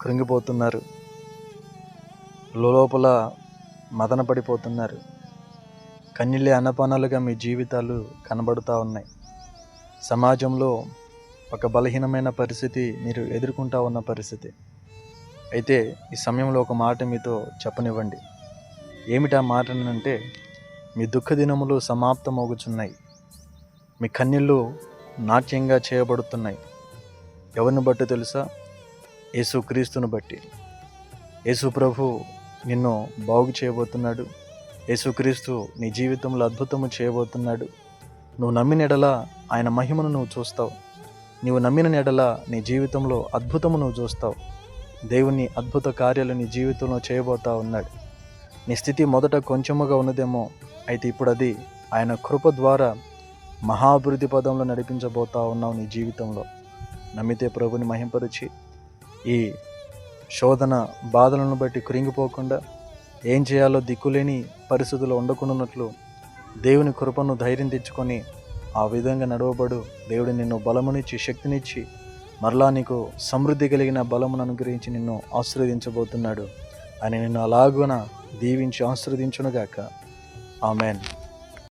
కృంగిపోతున్నారు. లోపల మదన పడిపోతున్నారు కన్నీళ్ళే అన్నపానాలుగా మీ జీవితాలు కనబడుతూ ఉన్నాయి. సమాజంలో ఒక బలహీనమైన పరిస్థితి మీరు ఎదుర్కొంటా ఉన్న పరిస్థితి. అయితే ఈ సమయంలో ఒక మాట మీతో చెప్పనివ్వండి. ఏమిటా మాట అంటే మీ దుఃఖ దినములు సమాప్తమవుచున్నాయి. మీ కన్నీళ్ళు నాట్యంగా చేయబడుతున్నాయి. ఎవరిని బట్టి తెలుసా? యేసుక్రీస్తును బట్టి. యేసు ప్రభు నిన్ను బాగు చేయబోతున్నాడు. యేసుక్రీస్తు నీ జీవితంలో అద్భుతము చేయబోతున్నాడు. నువ్వు నమ్మిన ఎడల ఆయన మహిమను నువ్వు చూస్తావు. నీవు నమ్మిన ఎడల నీ జీవితంలో అద్భుతము నువ్వు చూస్తావు. దేవుని అద్భుత కార్యాలు నీ జీవితంలో చేయబోతా ఉన్నాడు. నీ స్థితి మొదట కొంచెముగా ఉన్నదేమో అయితే ఇప్పుడు అది ఆయన కృప ద్వారా మహాభివృద్ధి పదంలో నడిపించబోతా ఉన్నావు నీ జీవితంలో. నమ్మితే ప్రభుని మహింపరిచి ఈ శోధన బాధలను బట్టి కృంగిపోకుండా ఏం చేయాలో దిక్కులేని పరిస్థితులు ఉండకున్నట్లు దేవుని కృపను ధైర్యం తెచ్చుకొని ఆ విధంగా నడవబడు. దేవుడు నిన్ను బలమునిచ్చి శక్తినిచ్చి మరలా నీకు సమృద్ధి కలిగిన బలమును అనుగ్రహించి నిన్ను ఆశీర్వదించబోతున్నాడు. అని నిన్ను అలాగున దీవించి ఆశీర్వదించునుగాక. ఆమెన్.